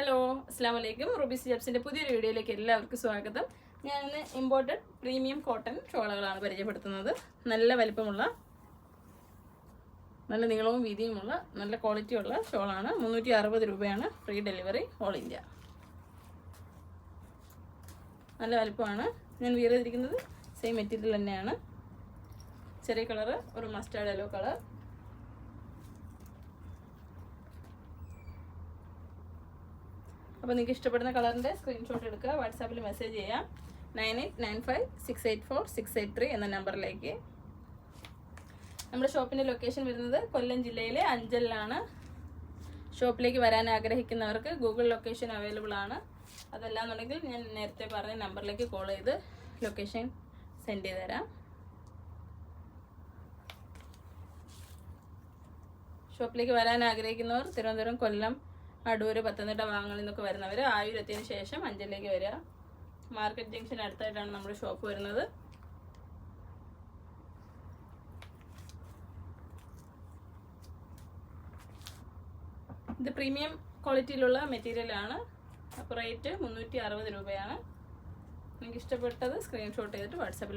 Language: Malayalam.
ഹലോ അസ്സാം വലൈക്കും റുബീസ് ജബ്സിന്റെ പുതിയൊരു വീഡിയോയിലേക്ക് എല്ലാവർക്കും സ്വാഗതം. ഞാൻ ഇന്ന് ഇമ്പോർട്ടഡ് പ്രീമിയം കോട്ടൺ ഷോളുകളാണ് പരിചയപ്പെടുത്തുന്നത്. നല്ല വലിപ്പമുള്ള നല്ല നീളവും വീതിയുമുള്ള നല്ല ക്വാളിറ്റിയുള്ള ഷോളാണ് മുന്നൂറ്റി അറുപത് രൂപയാണ് ഫ്രീ ഡെലിവറി ഓൾ ഇന്ത്യ നല്ല വലിപ്പമാണ്. ഞാൻ വിയർ ചെയ്തിരിക്കുന്നത് സെയിം മെറ്റീരിയൽ തന്നെയാണ്. ചെറിയ കളറ് ഒരു മസ്റ്റാർഡ് യെല്ലോ കളർ അപ്പോൾ നിങ്ങൾക്ക് ഇഷ്ടപ്പെടുന്ന കളറിന്റെ സ്ക്രീൻഷോട്ട് എടുക്കുക. വാട്സാപ്പിൽ മെസ്സേജ് ചെയ്യാം. Nine eight nine five six eight four six eight three എന്ന നമ്പറിലേക്ക് നമ്മുടെ ഷോപ്പിന്റെ ലൊക്കേഷൻ വരുന്നത് കൊല്ലം ജില്ലയിലെ അഞ്ചലിലാണ്. ഷോപ്പിലേക്ക് വരാൻ ആഗ്രഹിക്കുന്നവർക്ക് ഗൂഗിൾ ലൊക്കേഷൻ അവൈലബിൾ ആണ്. അതല്ലാന്നുണ്ടെങ്കിൽ ഞാൻ നേരത്തെ പറഞ്ഞ നമ്പറിലേക്ക് കോൾ ചെയ്ത് ലൊക്കേഷൻ സെൻഡ് ചെയ്ത് തരാം. ഷോപ്പിലേക്ക് വരാൻ ആഗ്രഹിക്കുന്നവർ തിരുവനന്തപുരം കൊല്ലം അടൂര് പത്തനംതിട്ട ഭാഗങ്ങളിൽ നിന്നൊക്കെ വരുന്നവർ ആയൂർ എത്തിയതിനു ശേഷം അഞ്ചലിലേക്ക് വരിക. മാർക്കറ്റ് ജംഗ്ഷൻ അടുത്തായിട്ടാണ് നമ്മുടെ ഷോപ്പ് വരുന്നത്. ഇത് പ്രീമിയം ക്വാളിറ്റിയിലുള്ള മെറ്റീരിയലാണ് അപ്പോൾ റേറ്റ് മുന്നൂറ്റി അറുപത് രൂപയാണ്. നിങ്ങൾക്ക് ഇഷ്ടപ്പെട്ടത് സ്ക്രീൻഷോട്ട് ചെയ്തിട്ട് വാട്സാപ്പിൽ